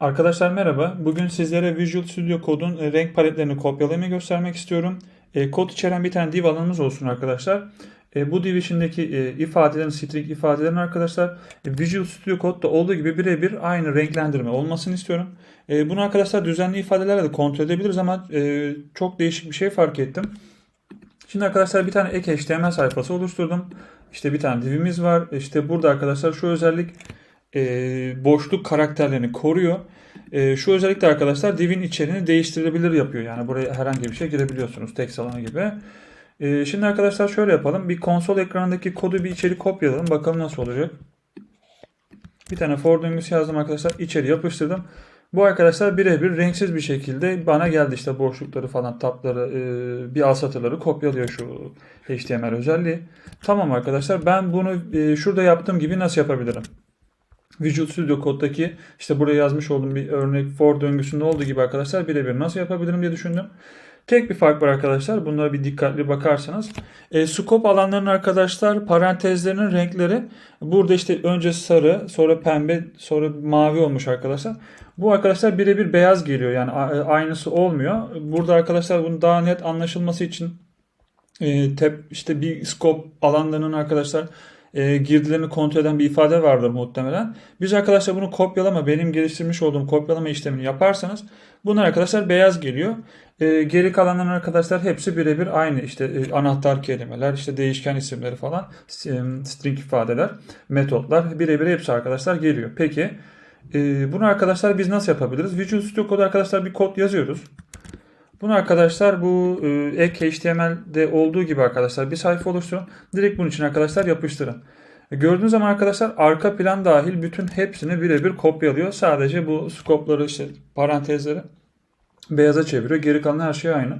Arkadaşlar merhaba. Bugün sizlere Visual Studio Code'un e, renk paletlerini kopyalamayı göstermek istiyorum. E, kod içeren bir tane div alanımız olsun arkadaşlar. E, bu div içindeki e, ifadelerin, string ifadelerin arkadaşlar e, Visual Studio Code'da olduğu gibi birebir aynı renklendirme olmasını istiyorum. E, bunu arkadaşlar düzenli ifadelerle de kontrol edebiliriz ama e, çok değişik bir şey fark ettim. Şimdi arkadaşlar bir tane ek HTML sayfası oluşturdum. İşte bir tane divimiz var. İşte burada arkadaşlar şu özellik e, boşluk karakterlerini koruyor. E, şu özellik de arkadaşlar divin içeriğini değiştirilebilir yapıyor. Yani buraya herhangi bir şey girebiliyorsunuz. Text alanı gibi. E, şimdi arkadaşlar şöyle yapalım. Bir konsol ekranındaki kodu bir içeri kopyalayalım. Bakalım nasıl olacak. Bir tane for döngüsü yazdım arkadaşlar. İçeri yapıştırdım. Bu arkadaşlar birebir renksiz bir şekilde bana geldi işte boşlukları falan tabları e, bir alt satırları kopyalıyor şu HTML özelliği. Tamam arkadaşlar ben bunu e, şurada yaptığım gibi nasıl yapabilirim? Visual Studio Code'daki işte buraya yazmış olduğum bir örnek for döngüsünde olduğu gibi arkadaşlar birebir nasıl yapabilirim diye düşündüm. Tek bir fark var arkadaşlar. Bunlara bir dikkatli bakarsanız. E, scope alanlarının arkadaşlar parantezlerinin renkleri burada işte önce sarı, sonra pembe, sonra mavi olmuş arkadaşlar. Bu arkadaşlar birebir beyaz geliyor. Yani a- aynısı olmuyor. Burada arkadaşlar bunun daha net anlaşılması için e, tep, işte bir scope alanlarının arkadaşlar e, girdilerini kontrol eden bir ifade vardır muhtemelen. Biz arkadaşlar bunu kopyalama, benim geliştirmiş olduğum kopyalama işlemini yaparsanız bunlar arkadaşlar beyaz geliyor. E, geri kalanların arkadaşlar hepsi birebir aynı. İşte e, anahtar kelimeler, işte değişken isimleri falan, e, string ifadeler, metotlar birebir hepsi arkadaşlar geliyor. Peki e, bunu arkadaşlar biz nasıl yapabiliriz? Visual Studio Code arkadaşlar bir kod yazıyoruz. Bunu arkadaşlar bu ek HTML'de olduğu gibi arkadaşlar bir sayfa oluşturun. Direkt bunun için arkadaşlar yapıştırın. E, Gördüğünüz zaman arkadaşlar arka plan dahil bütün hepsini birebir kopyalıyor. Sadece bu scope'ları işte parantezleri beyaza çeviriyor. Geri kalan her şey aynı.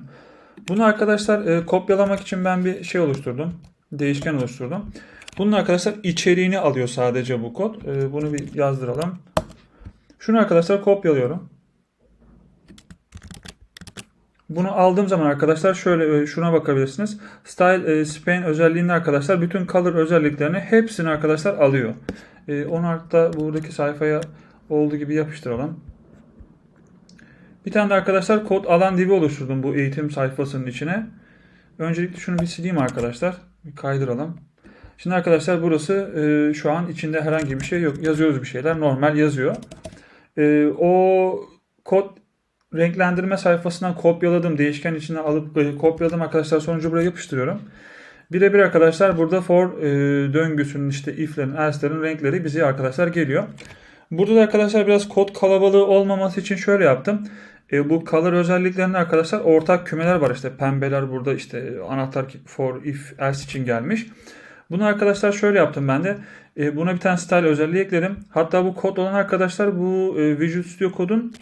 Bunu arkadaşlar e, kopyalamak için ben bir şey oluşturdum. Değişken oluşturdum. Bunun arkadaşlar içeriğini alıyor sadece bu kod. E, bunu bir yazdıralım. Şunu arkadaşlar kopyalıyorum. Bunu aldığım zaman arkadaşlar şöyle e, şuna bakabilirsiniz. Style e, span özelliğinde arkadaşlar bütün color özelliklerini hepsini arkadaşlar alıyor. E, onu hatta buradaki sayfaya olduğu gibi yapıştıralım. Bir tane de arkadaşlar kod alan dibi oluşturdum bu eğitim sayfasının içine. Öncelikle şunu bir sileyim arkadaşlar. Bir kaydıralım. Şimdi arkadaşlar burası e, şu an içinde herhangi bir şey yok. Yazıyoruz bir şeyler. Normal yazıyor. E, o kod renklendirme sayfasından kopyaladım. Değişken içine alıp e, kopyaladım arkadaşlar. Sonucu buraya yapıştırıyorum. Birebir arkadaşlar burada for e, döngüsünün işte if'lerin, else'lerin renkleri bize arkadaşlar geliyor. Burada da arkadaşlar biraz kod kalabalığı olmaması için şöyle yaptım. E, bu color özelliklerinde arkadaşlar ortak kümeler var. İşte pembeler burada işte anahtar for if else için gelmiş. Bunu arkadaşlar şöyle yaptım ben de. E, buna bir tane style özelliği ekledim. Hatta bu kod olan arkadaşlar bu e, Visual Studio Code'un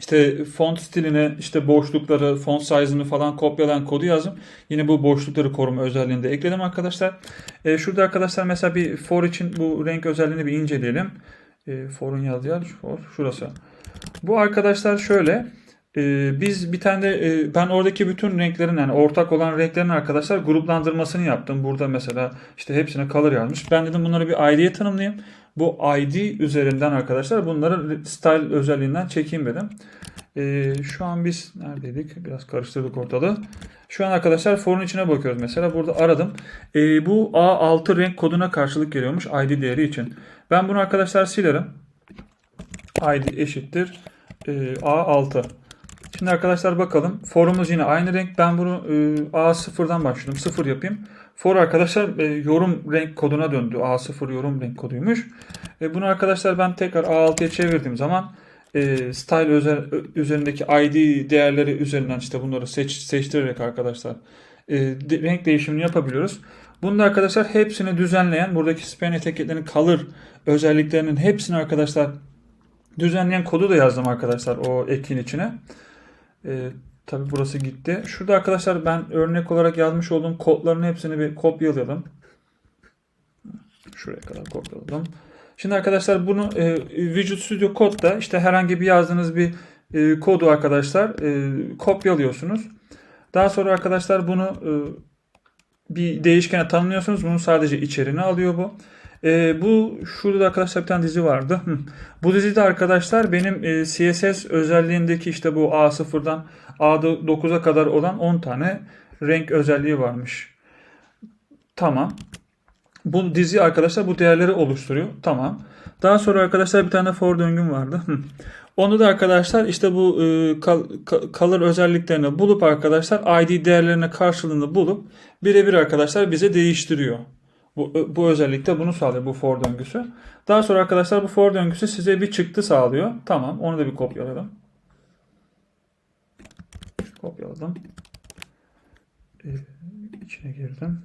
işte font stiline, işte boşlukları, font size'ını falan kopyalayan kodu yazdım. Yine bu boşlukları koruma özelliğini de ekledim arkadaşlar. E, şurada arkadaşlar mesela bir for için bu renk özelliğini bir inceleyelim. E, for'un yazdığı yer for, şurası. Bu arkadaşlar şöyle. E, biz bir tane de e, ben oradaki bütün renklerin yani ortak olan renklerin arkadaşlar gruplandırmasını yaptım. Burada mesela işte hepsine color yazmış. Ben dedim bunları bir ID'ye tanımlayayım. Bu ID üzerinden arkadaşlar bunları style özelliğinden çekeyim dedim. Ee, şu an biz neredeydik? Biraz karıştırdık ortalığı. Şu an arkadaşlar for'un içine bakıyoruz mesela. Burada aradım. Ee, bu A6 renk koduna karşılık geliyormuş ID değeri için. Ben bunu arkadaşlar silerim. ID eşittir e, A6. Şimdi arkadaşlar bakalım. Forumuz yine aynı renk. Ben bunu e, A0'dan başladım. 0 yapayım. For arkadaşlar e, yorum renk koduna döndü. A0 yorum renk koduymuş. E, bunu arkadaşlar ben tekrar A6'ya çevirdiğim zaman style üzerindeki ID değerleri üzerinden işte bunları seç, seçtirerek arkadaşlar renk değişimini yapabiliyoruz. Bunda arkadaşlar hepsini düzenleyen buradaki span etiketlerinin color özelliklerinin hepsini arkadaşlar düzenleyen kodu da yazdım arkadaşlar o ekin içine. E, tabi burası gitti. Şurada arkadaşlar ben örnek olarak yazmış olduğum kodların hepsini bir kopyalayalım. Şuraya kadar kopyaladım. Şimdi arkadaşlar bunu e, Visual Studio Code'da işte herhangi bir yazdığınız bir e, kodu arkadaşlar e, kopyalıyorsunuz. Daha sonra arkadaşlar bunu e, bir değişkene tanımlıyorsunuz. Bunun sadece içeriğini alıyor bu. Ee, bu şurada arkadaşlar bir tane dizi vardı. Hı. Bu dizide arkadaşlar benim e, CSS özelliğindeki işte bu A0'dan A9'a kadar olan 10 tane renk özelliği varmış. Tamam. Bu dizi arkadaşlar bu değerleri oluşturuyor. Tamam. Daha sonra arkadaşlar bir tane for döngüm vardı. Onu da arkadaşlar işte bu e, color özelliklerini bulup arkadaşlar ID değerlerine karşılığını bulup birebir arkadaşlar bize değiştiriyor. Bu, bu özellikle bunu sağlıyor bu for döngüsü. Daha sonra arkadaşlar bu for döngüsü size bir çıktı sağlıyor. Tamam onu da bir kopyaladım. Kopyaladım. Ee, içine girdim.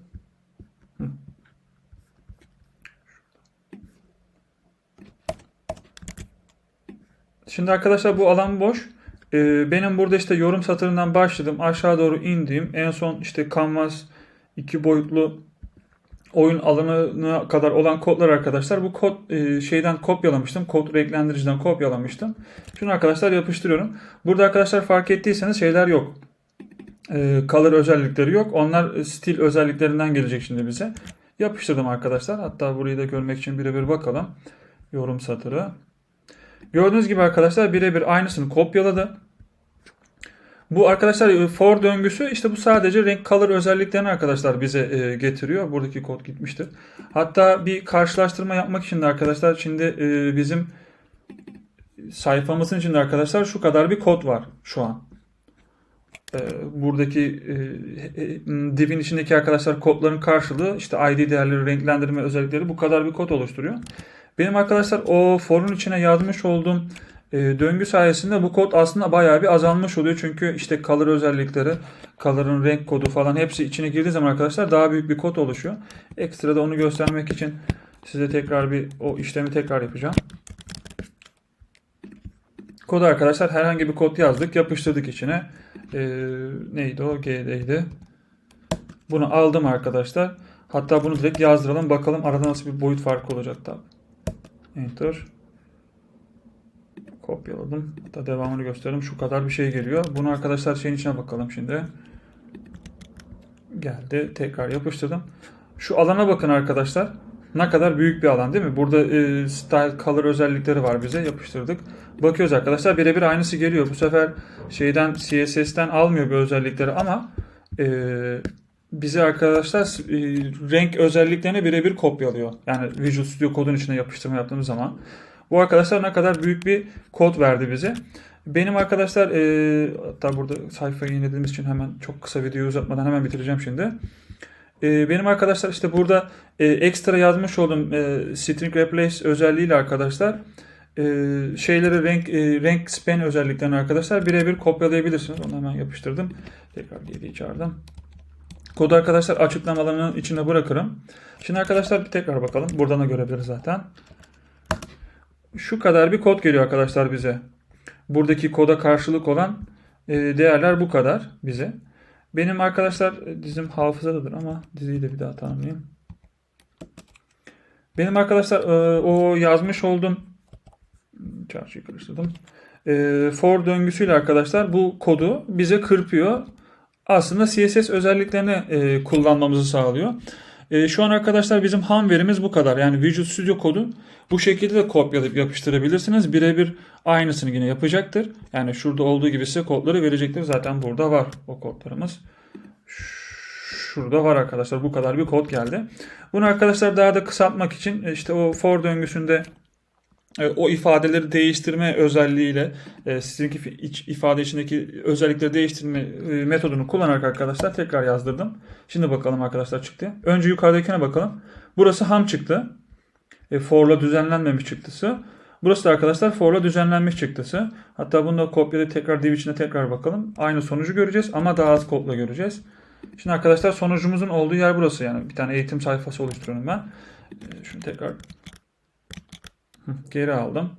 Şimdi arkadaşlar bu alan boş. Ee, benim burada işte yorum satırından başladım. Aşağı doğru indiğim en son işte Canvas iki boyutlu oyun alanına kadar olan kodlar arkadaşlar. Bu kod e, şeyden kopyalamıştım. Kod renklendiriciden kopyalamıştım. Şunu arkadaşlar yapıştırıyorum. Burada arkadaşlar fark ettiyseniz şeyler yok. E, color özellikleri yok. Onlar stil özelliklerinden gelecek şimdi bize. Yapıştırdım arkadaşlar. Hatta burayı da görmek için birebir bakalım. Yorum satırı. Gördüğünüz gibi arkadaşlar birebir aynısını kopyaladı. Bu arkadaşlar e, for döngüsü işte bu sadece renk color özelliklerini arkadaşlar bize e, getiriyor. Buradaki kod gitmiştir. Hatta bir karşılaştırma yapmak için de arkadaşlar şimdi e, bizim sayfamızın içinde arkadaşlar şu kadar bir kod var şu an. E, buradaki e, e, divin içindeki arkadaşlar kodların karşılığı işte ID değerleri, renklendirme özellikleri bu kadar bir kod oluşturuyor. Benim arkadaşlar o forun içine yazmış olduğum döngü sayesinde bu kod aslında bayağı bir azalmış oluyor. Çünkü işte color özellikleri, color'ın renk kodu falan hepsi içine girdiği zaman arkadaşlar daha büyük bir kod oluşuyor. Ekstra da onu göstermek için size tekrar bir o işlemi tekrar yapacağım. Kodu arkadaşlar herhangi bir kod yazdık, yapıştırdık içine. E, neydi o? G'deydi. Bunu aldım arkadaşlar. Hatta bunu direkt yazdıralım. Bakalım arada nasıl bir boyut farkı olacak tabi. Enter. Kopyaladım. Hatta devamını gösterelim. Şu kadar bir şey geliyor. Bunu arkadaşlar şeyin içine bakalım şimdi. Geldi. Tekrar yapıştırdım. Şu alana bakın arkadaşlar. Ne kadar büyük bir alan değil mi? Burada e, style color özellikleri var bize. Yapıştırdık. Bakıyoruz arkadaşlar. Birebir aynısı geliyor. Bu sefer şeyden CSS'ten almıyor bu özellikleri ama e, bize arkadaşlar e, renk özelliklerini birebir kopyalıyor. Yani Visual Studio kodun içine yapıştırma yaptığımız zaman. Bu arkadaşlar ne kadar büyük bir kod verdi bize. Benim arkadaşlar e, hatta burada sayfayı yenilediğimiz için hemen çok kısa videoyu uzatmadan hemen bitireceğim şimdi. E, benim arkadaşlar işte burada e, ekstra yazmış olduğum e, string replace özelliğiyle arkadaşlar e, şeyleri renk e, renk span özelliklerini arkadaşlar birebir kopyalayabilirsiniz. Onu hemen yapıştırdım. Tekrar geri çağırdım. Kodu arkadaşlar açıklamalarının içine bırakırım. Şimdi arkadaşlar bir tekrar bakalım. Buradan da görebiliriz zaten. Şu kadar bir kod geliyor arkadaşlar bize. Buradaki koda karşılık olan e, değerler bu kadar bize. Benim arkadaşlar e, dizim hafızadadır ama diziyi de bir daha tanımlayayım. Benim arkadaşlar e, o yazmış olduğum çarşıyı karıştırdım. For döngüsüyle arkadaşlar bu kodu bize kırpıyor aslında CSS özelliklerini kullanmamızı sağlıyor. E, şu an arkadaşlar bizim ham verimiz bu kadar. Yani Visual Studio kodu bu şekilde de kopyalayıp yapıştırabilirsiniz. Birebir aynısını yine yapacaktır. Yani şurada olduğu gibi size kodları verecektir. Zaten burada var o kodlarımız. Şurada var arkadaşlar. Bu kadar bir kod geldi. Bunu arkadaşlar daha da kısaltmak için işte o for döngüsünde e, o ifadeleri değiştirme özelliğiyle e, string ifade içindeki özellikleri değiştirme e, metodunu kullanarak arkadaşlar tekrar yazdırdım. Şimdi bakalım arkadaşlar çıktı. Önce yukarıdakine bakalım. Burası ham çıktı. E, for'la düzenlenmemiş çıktısı. Burası da arkadaşlar for'la düzenlenmiş çıktısı. Hatta bunu da kopyalayıp tekrar div içine tekrar bakalım. Aynı sonucu göreceğiz ama daha az kodla göreceğiz. Şimdi arkadaşlar sonucumuzun olduğu yer burası yani. Bir tane eğitim sayfası oluşturuyorum ben. E, şunu tekrar Geri aldım.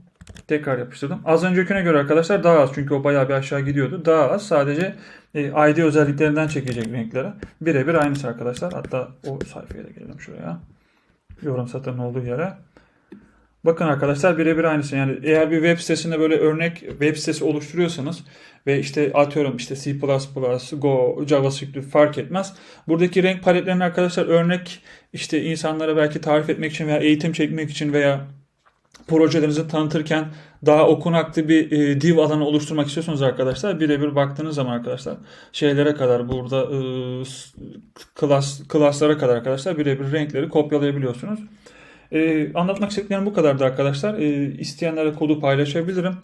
Tekrar yapıştırdım. Az öncekine göre arkadaşlar daha az. Çünkü o bayağı bir aşağı gidiyordu. Daha az. Sadece e, ID özelliklerinden çekecek renkleri. Birebir aynısı arkadaşlar. Hatta o sayfaya da gelelim şuraya. Yorum satırın olduğu yere. Bakın arkadaşlar birebir aynısı. Yani eğer bir web sitesinde böyle örnek web sitesi oluşturuyorsanız ve işte atıyorum işte C++, Go, JavaScript fark etmez. Buradaki renk paletlerini arkadaşlar örnek işte insanlara belki tarif etmek için veya eğitim çekmek için veya projelerinizi tanıtırken daha okunaklı bir e, div alanı oluşturmak istiyorsanız arkadaşlar birebir baktığınız zaman arkadaşlar şeylere kadar burada e, klas klaslara kadar arkadaşlar birebir renkleri kopyalayabiliyorsunuz. E, anlatmak istediklerim bu kadardı arkadaşlar. E, isteyenlerle kodu paylaşabilirim.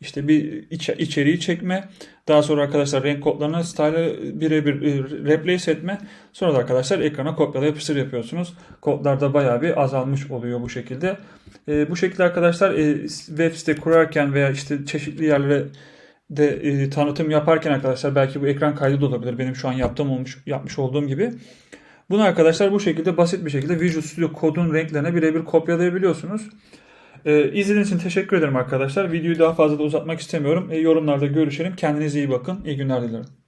İşte bir iç- içeriği çekme, daha sonra arkadaşlar renk kodlarını style'ı birebir e, replace etme, sonra da arkadaşlar ekrana kopyala yapıştır yapıyorsunuz. Kodlar da bayağı bir azalmış oluyor bu şekilde. E, bu şekilde arkadaşlar e, web site kurarken veya işte çeşitli yerlere de e, tanıtım yaparken arkadaşlar belki bu ekran kaydı da olabilir. Benim şu an yaptığım olmuş yapmış olduğum gibi. Bunu arkadaşlar bu şekilde basit bir şekilde Visual Studio kodun renklerine birebir kopyalayabiliyorsunuz. Ee, izlediğiniz için teşekkür ederim arkadaşlar. Videoyu daha fazla da uzatmak istemiyorum. Ee, yorumlarda görüşelim. Kendinize iyi bakın. İyi günler dilerim.